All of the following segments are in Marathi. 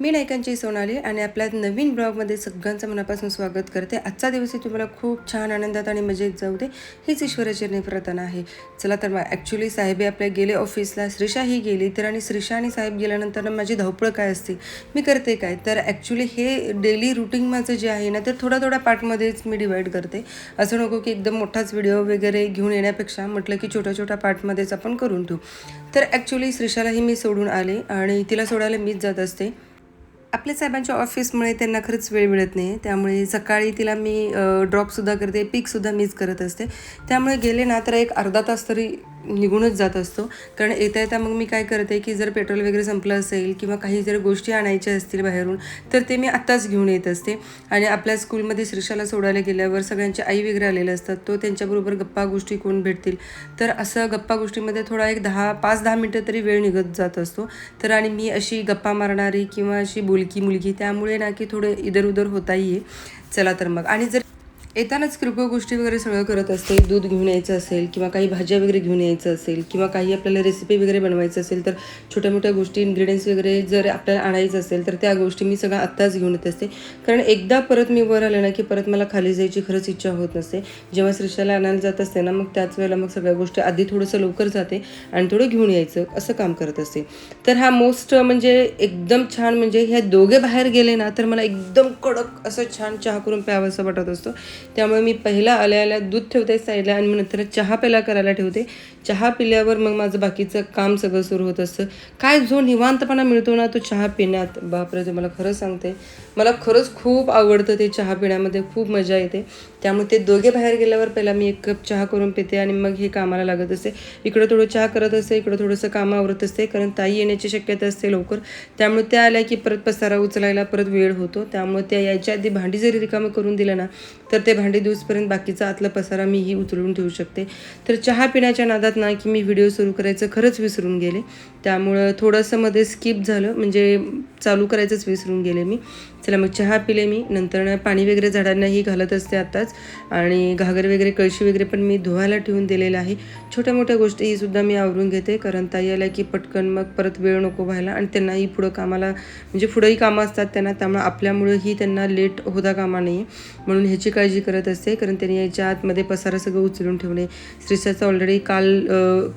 मी नायकांची सोनाली आणि आपल्या नवीन ब्लॉगमध्ये सगळ्यांचं मनापासून स्वागत करते. आजचा दिवसही तुम्हाला खूप छान आनंदात आणि मजेत जाऊ दे हीच ईश्वराची प्रार्थना आहे. चला तर मग ॲक्च्युली साहेबी आपल्या गेले ऑफिसला श्रीषा ही गेली तर आणि श्रीषा आणि साहेब गेल्यानंतर ना माझी धावपळ काय असते? मी करते काय? तर ॲक्च्युली हे डेली रुटीन माझं जे आहे ना ते थोड्या थोड्या पार्टमध्येच मी डिवाईड करते. असं नको की एकदम मोठाच व्हिडिओ वगैरे घेऊन येण्यापेक्षा म्हटलं की छोट्या छोट्या पार्टमध्येच आपण करून ठेवू. तर ॲक्च्युली श्रीषालाही मी सोडून आले आणि तिला सोडायला मीच जात असते. आपल्या साहेबांच्या ऑफिसमुळे त्यांना खरंच वेळ मिळत नाही. त्यामुळे सकाळी तिला मी ड्रॉपसुद्धा करते पिकसुद्धा मीच करत असते. त्यामुळे गेले ना तर एक अर्धा तास तरी निघूनच जात असतो. कारण येता येता मग मी काय करते की जर पेट्रोल वगैरे संपलं असेल किंवा काही जर गोष्टी आणायच्या असतील बाहेरून तर ते मी आत्ताच घेऊन येत असते. आणि आपल्या स्कूलमध्ये श्रीषाला सोडायला गेल्यावर सगळ्यांचे आई वगैरे आलेले असतात तो त्यांच्याबरोबर गप्पा गोष्टी कोण भेटतील? तर असं गप्पा गोष्टीमध्ये थोडा एक दहा पाच दहा मिनटं तरी वेळ निघत जात असतो. तर आणि मी अशी गप्पा मारणारी किंवा अशी बोलकी मुलगी त्यामुळे ना की थोडं इधर उधर होताही आहे चला तर मग. आणि जर येतानाच किरकोळ गोष्टी वगैरे सगळं करत असते. दूध घेऊन यायचं असेल किंवा काही भाज्या वगैरे घेऊन यायचं असेल किंवा काही आपल्याला रेसिपी वगैरे बनवायचं असेल तर छोट्या मोठ्या गोष्टी इन्ग्रेडियंट्स वगैरे जर आपल्याला आणायचं असेल तर त्या गोष्टी मी सगळ्या आत्ताच घेऊन येत असते. कारण एकदा परत मी वर आले ना की परत मला खाली जायची खरंच इच्छा होत नसते. जेव्हा श्रीषाला आणायला जात असते ना मग त्याच वेळेला मग सगळ्या गोष्टी आधी थोडंसं लवकर जाते आणि थोडं घेऊन यायचं असं काम करत असते. तर हा मोस्ट म्हणजे एकदम छान म्हणजे ह्या दोघे बाहेर गेले ना तर मला एकदम कडक असं छान चहा करून प्यावं असं वाटत असतो. त्यामुळे मी पहिला आल्या आल्या दूध ठेवते साईडला आणि मग नंतर चहा पहिला करायला ठेवते. चहा पिल्यावर मग माझं बाकीचं काम सगळं सुरू होत असतं. काय जो निवांतपणा मिळतो ना तो चहा पिण्यात. बापरे ते मला खरंच सांगते. मला खरंच खूप आवडतं ते चहा पिण्यामध्ये. खूप मजा येते. त्यामुळे ते दोघे बाहेर गेल्यावर पहिला मी एक कप चहा करून पिते आणि मग हे कामाला लागत असते. इकडं थोडं चहा करत असते इकडं थोडंसं कामं आवरत असते कारण ताई येण्याची शक्यता असते लवकर. त्यामुळे त्या आल्या की परत पसारा उचलायला परत वेळ होतो. त्यामुळे त्या यायच्या आधी भांडी जरी रिकामं करून दिलं ना तर ते भांडी दिवसपर्यंत बाकीचा आतला पसारा मीही उचलून ठेवू शकते. तर चहा पिण्याच्या नादात ना की मी व्हिडिओ सुरू करायचं खरंच विसरून गेले. त्यामुळं थोडंसं मध्ये स्किप झालं म्हणजे चालू करायचंच विसरून गेले मी. चला मग चहा पिले मी. नंतर पाणी वगैरे झाडांनाही घालत असते आत्ताच आणि घागर वगैरे कळशी वगैरे पण मी धुवायला ठेवून दिलेलं आहे. छोट्या मोठ्या गोष्टी सुद्धा मी आवरून घेते. कारण ताई आल्या की पटकन मग परत वेळ नको व्हायला आणि त्यांनाही पुढं कामाला म्हणजे पुढंही कामं असतात त्यांना. त्यामुळे आपल्यामुळंही त्यांना लेट होता कामा नाही म्हणून ह्याची काळजी करत असते. कारण त्यांनी याच्या आतमध्ये पसारा सगळं उचलून ठेवणे. श्रीषाचं ऑलरेडी काल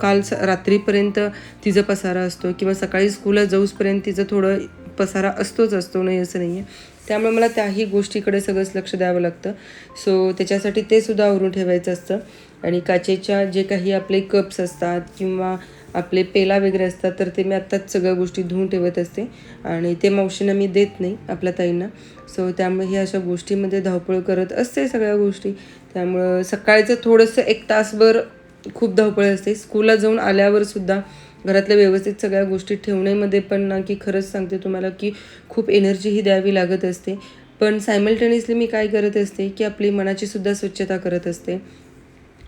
काल रात्रीपर्यंत तिचं पसारा असतो. किंवा सकाळी स्कूलला जाऊसपर्यंत तिचं थोडं पसारा असतोच असतो नाही असं नाही आहे त्यामुळे मला त्याही गोष्टीकडे सगळंच लक्ष द्यावं लागतं. सो त्याच्यासाठी ते सुद्धा आवरून ठेवायचं असतं. आणि काचेच्या जे काही आपले कप्स असतात किंवा आपले पेला वगैरे असतात तर ते मी आत्ताच सगळ्या गोष्टी धुवून ठेवत असते. आणि ते मावशींना मी देत नाही आपल्या ताईंना. सो त्यामुळे ही अशा गोष्टीमध्ये धावपळ करत असते सगळ्या गोष्टी. त्यामुळं सकाळचं थोडंसं एक तासभर खूप धावपळ असते. स्कूलला जाऊन आल्यावर सुद्धा घरातल्या व्यवस्थित सगळ्या गोष्टी ठेवण्यामध्ये पण ना की खरंच सांगते तुम्हाला की खूप एनर्जी ही द्यावी लागत असते. पण सायमल्टेनियसली मी काय करत असते की आपली मनाची सुद्धा स्वच्छता करत असते.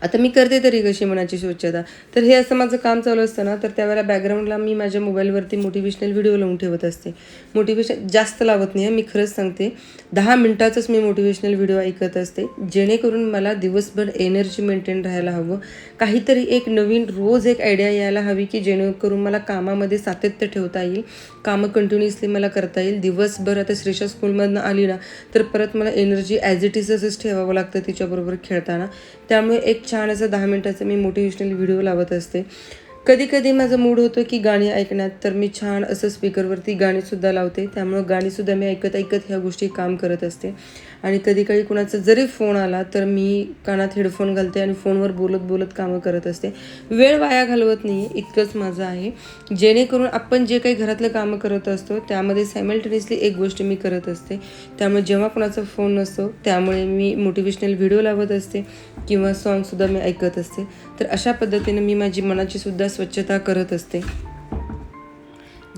आता मी करते तरी कशी मनाची स्वच्छता. तर हे असं माझं काम चालू असतं ना तर त्यावेळेला बॅकग्राऊंडला मी माझ्या मोबाईलवरती मोटिवेशनल व्हिडिओ लावून ठेवत असते. मोटिवेशन जास्त लावत नाही मी खरंच सांगते. दहा मिनटाचंच मी मोटिवेशनल व्हिडिओ ऐकत असते जेणेकरून मला दिवसभर एनर्जी मेंटेन राहायला हवं. काहीतरी एक नवीन रोज एक आयडिया यायला हवी की जेणेकरून मला कामामध्ये सातत्य ठेवता येईल. कामं कंटिन्युअसली मला करता येईल. दिवसभर आता श्रेषा स्कूलमधनं आली ना तर परत मला एनर्जी ॲज इट इज असंच ठेवावं लागतं तिच्याबरोबर खेळताना. त्यामुळे एक छान असं दहा मिनटाचं मी मोटिवेशनल व्हिडिओ लावत असते. कधी कधी माझं मूड होतं की गाणी ऐकण्यात तर मी छान असं स्पीकरवरती गाणीसुद्धा लावते. त्यामुळं गाणीसुद्धा मी ऐकत ऐकत ह्या गोष्टी काम करत असते. आणि कधी काही कुणाचा जरी फोन आला तर मी कानात हेडफोन घालते आणि फोनवर बोलत बोलत कामं करत असते. वेळ वाया घालवत नाही इतकंच माझं आहे. जेणेकरून आपण जे काही घरातलं कामं करत असतो त्यामध्ये सायमल्टेनियसली एक गोष्ट मी करत असते. त्यामुळे जेव्हा कोणाचा फोन नसतो त्यामुळे मी मोटिवेशनल व्हिडिओ लावत असते किंवा सॉन्गसुद्धा मी ऐकत असते. तर अशा पद्धतीने मी माझी मनाची सुद्धा स्वच्छता करत असते.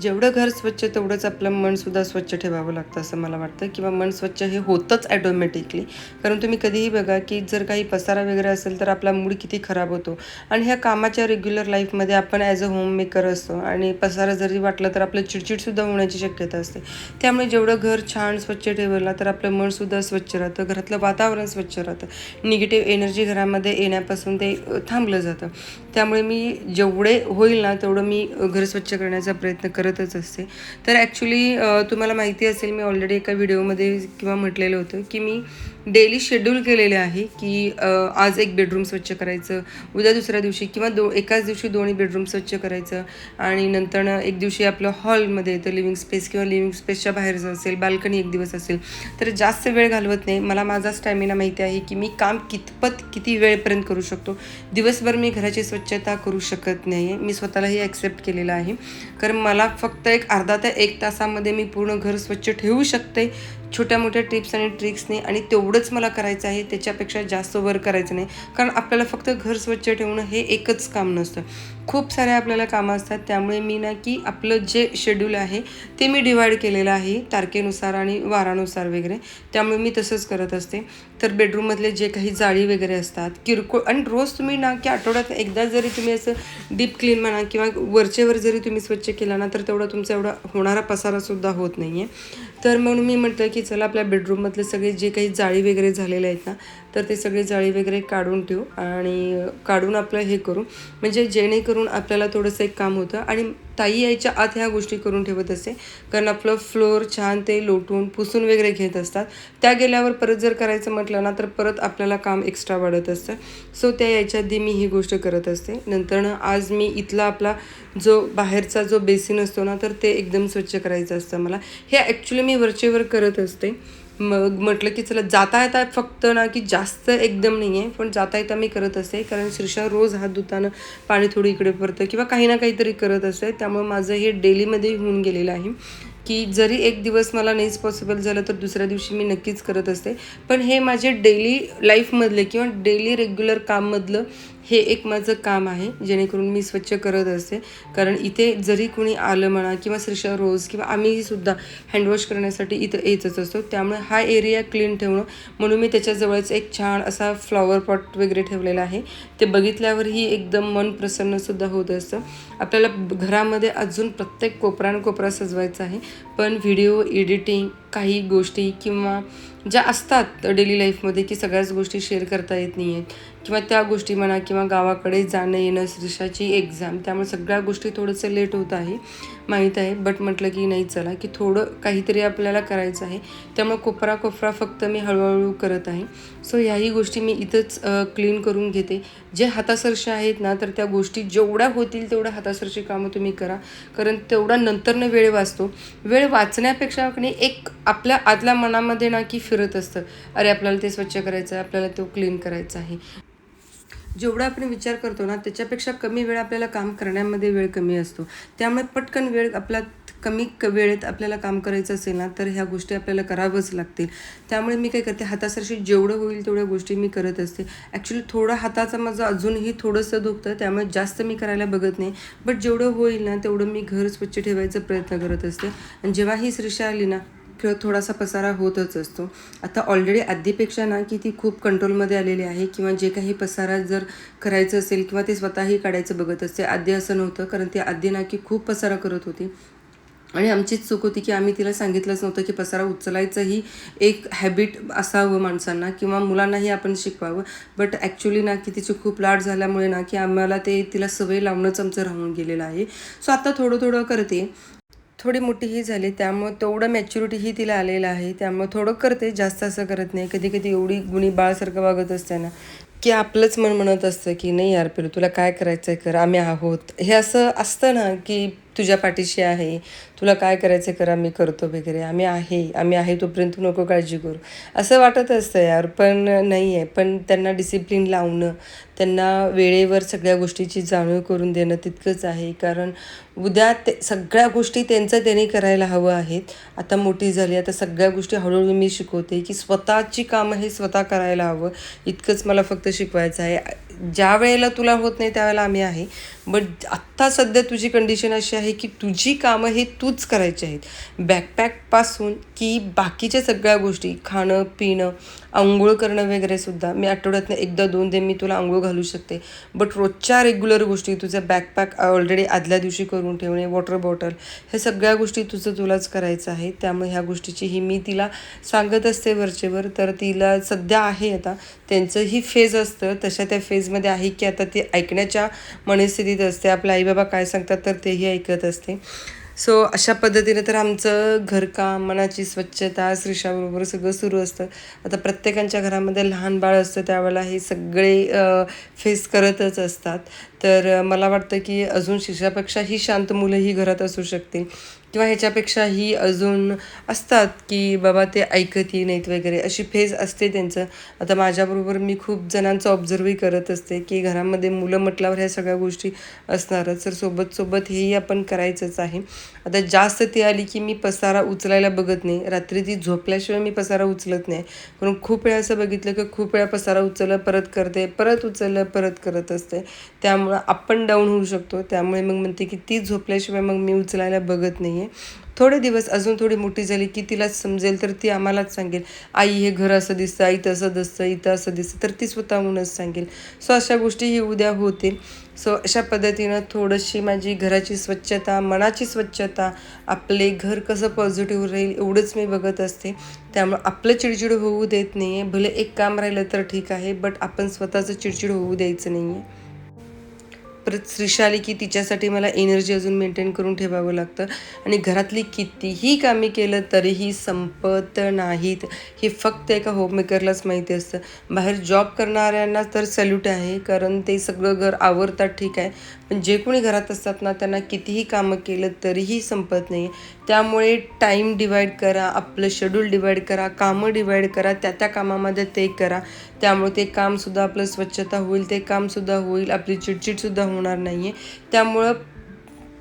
जेवढं घर स्वच्छ तेवढंच आपलं मनसुद्धा स्वच्छ ठेवावं लागतं असं मला वाटतं. किंवा मन स्वच्छ हे होतंच ॲटोमॅटिकली कारण तुम्ही कधीही बघा की जर काही पसारा वगैरे असेल तर आपला मूड किती खराब होतो. आणि ह्या कामाच्या रेग्युलर लाईफमध्ये आपण ॲज अ होम मेकर असतो. आणि पसारा जरी वाटलं तर आपलं चिडचिडसुद्धा होण्याची शक्यता असते. त्यामुळे जेवढं घर छान स्वच्छ ठेवलं तर आपलं मनसुद्धा स्वच्छ राहतं. घरातलं वातावरण स्वच्छ राहतं. निगेटिव्ह एनर्जी घरामध्ये येण्यापासून ते थांबलं जातं. त्यामुळे मी जेवढे होईल ना तेवढं मी घर स्वच्छ करण्याचा प्रयत्न करतच असते. तर ॲक्च्युली तुम्हाला माहिती असेल मी ऑलरेडी एका व्हिडिओमध्ये किंवा म्हटलेलं होतं की मी डेली शेड्यूल केलेले आहे की आज एक बेडरूम स्वच्छ करायचं उद्या दुसऱ्या दिवशी किंवा दो एकाच दिवशी दोन्ही बेडरूम स्वच्छ करायचं आणि नंतर एक दिवशी आपलं हॉलमध्ये येतं लिव्हिंग स्पेस किंवा लिव्हिंग स्पेसच्या बाहेरचं असेल बाल्कनी एक दिवस असेल तर जास्त वेळ घालवत नाही. मला माझा स्टॅमिना माहिती आहे की मी काम कितपत किती वेळपर्यंत करू शकतो. दिवसभर मी घराची स्वच्छता करू शकत नाही आहे मी स्वतःलाही ॲक्सेप्ट केलेलं आहे. कारण मला फक्त एक अर्धा ते एक तासामध्ये मी पूर्ण घर स्वच्छ ठेवू शकते. छोट्या मोठ्या टिप्स आणि ट्रिक्सने आणि तेवढंच मला करायचं आहे त्याच्यापेक्षा जास्त वर करायचं नाही. कारण आपल्याला फक्त घर स्वच्छ ठेवणं हे एकच काम नसतं. खूप सारे आपल्याला कामं असतात त्यामुळे मी ना की आपलं जे शेड्यूल आहे ते मी डिवाईड केलेलं आहे तारखेनुसार आणि वारानुसार वगैरे. त्यामुळे मी तसंच करत असते. तर बेडरूममधले जे काही जाळी वगैरे असतात किरकोळ आणि रोज तुम्ही ना की आठवड्यात एकदा जरी तुम्ही असं डीप क्लीन म्हणा किंवा वरचेवर जरी तुम्ही स्वच्छ केला ना तर तेवढा तुमचा एवढा होणारा पसारासुद्धा होत नाही आहे तर म्हणून मी म्हटलं की चला आपल्या बेडरूममधले सगळे जे काही जाळी वगैरे झालेले आहेत ना तर ते सगळे जाळी वगैरे काढून ठेवू आणि काढून आपलं हे करू. म्हणजे जेणेकरून आपल्याला थोडंसं एक काम होतं. आणि ताई यायच्या आत ह्या गोष्टी करून ठेवत असते. कारण आपलं फ्लोअर छान ते लोटून पुसून वगैरे घेत असतात. त्या गेल्यावर परत जर करायचं म्हटलं ना तर परत आपल्याला काम एक्स्ट्रा वाढत असतं. सो त्या यायच्या आधी मी ही गोष्ट करत असते. नंतर आज मी इथला आपला जो बाहेरचा जो बेसिन असतो ना तर ते एकदम स्वच्छ करायचं असतं मला. हे ॲक्च्युली मी वरचेवर करत असते. मग म्हटलं की चला जाता येता फक्त ना की जास्त एकदम नाही आहे पण जाता येता मी करत असते कारण शीर्षा रोज हात धुताना पाणी थोडं इकडे पडतं किंवा काही ना काहीतरी करत असते त्यामुळे माझं हे डेलीमध्ये होऊन गेलेलं आहे. की जरी एक दिवस मला नाहीच पॉसिबल झालं तर दुसऱ्या दिवशी मी नक्कीच करत असते. पण हे माझे डेली लाईफमधले किंवा डेली रेग्युलर काममधलं हे एक माझं काम आहे जेणेकरून मी स्वच्छ करत असते. कारण इथे जरी कुणी आलं म्हणा किंवा श्रीषा रोज किंवा आम्हीही सुद्धा हँडवॉश करण्यासाठी इथं येतच असतो. त्यामुळे हा एरिया क्लीन ठेवणं म्हणून मी त्याच्याजवळच एक छान असा फ्लॉवर पॉट वगैरे ठेवलेला आहे. ते बघितल्यावरही एकदम मन प्रसन्नसुद्धा होत असतं. आपल्याला घरामध्ये अजून प्रत्येक कोपरान कोपरा सजवायचा आहे. पण व्हिडिओ एडिटिंग काही गोष्टी किंवा ज्या असतात डेली लाईफमध्ये की सगळ्याच गोष्टी शेअर करता येत नाही आहेत किंवा त्या गोष्टी म्हणा किंवा गावाकडे जाणं येणं श्रीषाची एक्झाम त्यामुळे सगळ्या गोष्टी थोडंसं लेट होत आहे. माहीत आहे. बट म्हटलं की नाही चला की थोडं काहीतरी आपल्याला करायचं आहे. त्यामुळे कोपरा कोपरा फक्त मी हळूहळू करत आहे. सो ह्याही गोष्टी मी इथंच क्लीन करून घेते. जे हातासरशी आहेत ना तर त्या गोष्टी जेवढ्या होतील तेवढ्या हातासरशी कामं तुम्ही करा. कारण तेवढा नंतरनं वेळ वाचतो. वेळ वाचण्यापेक्षा नाही एक आपल्या आतल्या मनामध्ये ना की फिरत असतं. अरे आपल्याला ते स्वच्छ करायचं आहे आपल्याला तो क्लीन करायचा आहे. जेवढा आपण विचार करतो ना त्याच्यापेक्षा कमी वेळ आपल्याला काम करण्यामध्ये वेळ कमी असतो. त्यामुळे पटकन वेळ आपला कमी क वेळेत आपल्याला काम करायचं असेल ना तर ह्या गोष्टी आपल्याला करावंच लागतील. त्यामुळे मी काय करते हातासरशी जेवढं होईल तेवढ्या गोष्टी मी करत असते. ॲक्च्युली थोडं हाताचं माझं अजूनही थोडंसं दुखतं त्यामुळे जास्त मी करायला बघत नाही. बट जेवढं होईल ना तेवढं मी घर स्वच्छ ठेवायचा प्रयत्न करत असते. आणि जेव्हा ही सृष्टी आली ना थोडासा पसारा होतच असतो. आता ऑलरेडी आधीपेक्षा ना की ती खूप कंट्रोलमध्ये आलेली आहे किंवा जे काही पसारा जर करायचं असेल किंवा ते स्वतःही काढायचं बघत असते. आधी असं नव्हतं कारण ती आधी ना की खूप पसारा करत होती. आणि आमचीच चूक होती की आम्ही तिला सांगितलंच नव्हतं की पसारा उचलायचंही एक हॅबिट असावं माणसांना किंवा मुलांनाही आपण शिकवावं. बट ॲक्च्युली ना की तिची खूप लाड झाल्यामुळे ना की आम्हाला ते तिला सवय लावणंच आमचं राहून गेलेलं आहे. सो आता थोडं थोडं करते. थोडी मोठीही झाली त्यामुळं तेवढं मॅच्युरिटीही तिला आलेलं आहे. त्यामुळे थोडं करते जास्त असं करत नाही. कधी कधी एवढी गुणी बाळसारखं वागत असते ना की आपलंच मन म्हणत असतं की नाही यार पिलू तुला काय करायचं आहे कर आम्ही आहोत. हे असं असतं ना की तुझ्या पाठीशी आहे. तुला काय करायचं कर आम्ही करतो वगैरे. आम्ही आहे आम्ही आहे तोपर्यंत तू नको काळजी करू. असं वाटत असतं यार पण नाही आहे. पण त्यांना डिसिप्लिन लावणं त्यांना वेळेवर सगळ्या गोष्टीची जाणीव करून देणं तितकंच आहे. कारण उद्या ते सगळ्या गोष्टी त्यांचं त्यांनी करायला हवं आहेत. आता मोठी झाली आता सगळ्या गोष्टी हळूहळू मी शिकवते की स्वतःची कामं हे स्वतः करायला हवं. इतकंच मला फक्त शिकवायचं आहे. ज्या वेळेला तुला होत नाही त्यावेळेला आम्ही आहे. बट आत्ता सध्या तुझी कंडिशन अशी आहे की तुझी कामं हे तूच करायची आहेत. बॅकपॅकपासून की बाकीच्या सगळ्या गोष्टी खाणं पिणं आंघोळ करणं वगैरे सुद्धा मी आठवड्यातनं एकदा दोन दिन मी तुला आंघोळ घालू शकते. बट रोजच्या रेग्युलर गोष्टी तुझं बॅकपॅक ऑलरेडी आदल्या दिवशी करून ठेवणे वॉटर बॉटल ह्या सगळ्या गोष्टी तुझं तुलाच करायचं आहे. त्यामुळे ह्या गोष्टीची ही मी तिला सांगत असते वरचेवर. तर तिला सध्या आहे आता. त्यांचंही फेज असतं. तशा त्या फेजमध्ये आहे की आता ती ऐकण्याच्या मनस्थितीत असते. आपले आईबाबा काय सांगतात तर तेही ऐकत असते. सो अशा पद्धतीने तर आमचं घरकाम मनाची स्वच्छता श्रीषाबरोबर सगळं सुरू असतं. आता प्रत्येकांच्या घरामध्ये लहान बाळ असतं त्यावेळेला हे सगळे फेस करतच असतात. तर मला वाटतं की अजून शिक्षापेक्षा ही शांत मुलं ही घरात असू शकतील. किंवा ह्याच्यापेक्षाही अजून असतात की बाबा ते ऐकतही नाहीत वगैरे अशी फेज असते त्यांचं. आता माझ्याबरोबर मी खूप जणांचं ऑब्झर्वही करत असते की घरामध्ये मुलं म्हटल्यावर ह्या सगळ्या गोष्टी असणारच. तर सोबत सोबत हेही आपण करायचंच आहे. आता जास्त ती आली की मी पसारा उचलायला बघत नाही. रात्री ती झोपल्याशिवाय मी पसारा उचलत नाही. म्हणून खूप वेळा असं बघितलं की खूप वेळा पसारा उचललं परत करते परत उचललं परत करत असते. त्यामुळं अप अँड डाऊन होऊ शकतो. त्यामुळे मग म्हणते की ती झोपल्याशिवाय मग मी उचलायला बघत नाही आहे थोडे दिवस अजून थोडी मोठी झाली की तिला समजेल तर ती आम्हालाच सांगेल आई हे घर असं दिसतं आई तसं दिसतं इथं असं दिसतं. तर ती स्वतःहूनच सांगेल. सो अशा गोष्टी ही उद्या होतील. सो अशा पद्धतीनं थोडीशी माझी घराची स्वच्छता मनाची स्वच्छता आपले घर कसं पॉझिटिव्ह राहील एवढंच मी बघत असते. त्यामुळं आपलं चिडचिड होऊ देत नाही आहे भले एक काम राहिलं तर ठीक आहे बट आपण स्वतःचं चिडचिड होऊ द्यायचं नाही आहे परत श्रीषा आली की तिच्यासाठी मला एनर्जी अजून मेंटेन करून ठेवावं लागतं. आणि घरातली कितीही कामे केलं तरीही संपत नाहीत. हे फक्त एका होममेकरलाच माहिती असतं. बाहेर जॉब करणाऱ्यांना तर सल्यूट आहे कारण ते सगळं घर आवरतात ठीक आहे. जे कोणी घरात असतात ना त्यांना कितीही कामं केलं तरीही संपत नाही त्यामुळे टाईम डिवाईड करा आपलं शेड्यूल डिवाईड करा कामं डिवाईड करा त्या त्या कामामध्ये ते करा. त्यामुळे ते कामसुद्धा आपलं स्वच्छता होईल ते कामसुद्धा होईल आपली चिडचिडसुद्धा होणार नाही आहे त्यामुळं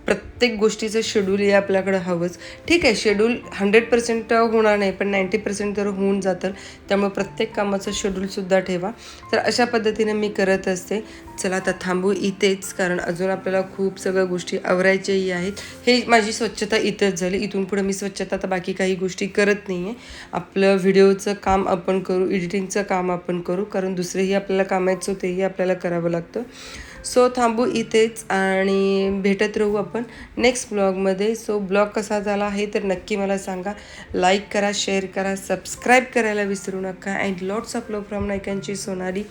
प्रत्येक गोष्टीचं शेड्यूल हे आपल्याकडं हवंच. ठीक आहे शेड्यूल हंड्रेड पर्सेंट होणार नाही पण नाईंटी पर्सेंट तर होऊन जातं त्यामुळे प्रत्येक कामाचं शेड्यूलसुद्धा ठेवा. तर अशा पद्धतीने मी करत असते. चला आता थांबू इथेच कारण अजून आपल्याला खूप सगळ्या गोष्टी आवरायच्याही आहेत. हे माझी स्वच्छता इथंच झाली. इथून पुढे मी स्वच्छता तर बाकी काही गोष्टी करत नाही आहे आपलं व्हिडिओचं काम आपण करू एडिटिंगचं काम आपण करू कारण दुसरेही आपल्याला कामायचं तेही आपल्याला करावं लागतं. सो थांबू इथेच आणि भेटत राहू आपण नेक्स्ट ब्लॉगमध्ये सो ब्लॉग कसा झाला आहे तर नक्की मला सांगा. लाईक करा शेअर करा सबस्क्राईब करायला विसरू नका. And lots of love from नायकांची Sonali.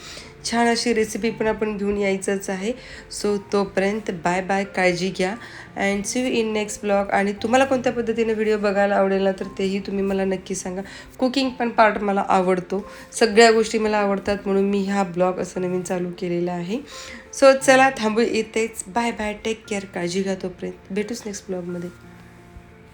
छान अशी रेसिपी पण आपण घेऊन यायचंच आहे. सो तोपर्यंत बाय बाय काळजी घ्या. And see you in next blog आणि तुम्हाला कोणत्या पद्धतीने व्हिडिओ बघायला आवडेल ना तर तेही तुम्ही मला नक्की सांगा. कुकिंग पण पार्ट मला आवडतो. सगळ्या गोष्टी मला आवडतात म्हणून मी हा ब्लॉग असं नवीन चालू केलेला आहे. सो चला थांबू इथेच. बाय बाय टेक केअर काळजी घ्या तोपर्यंत. भेटूच नेक्स्ट ब्लॉगमध्ये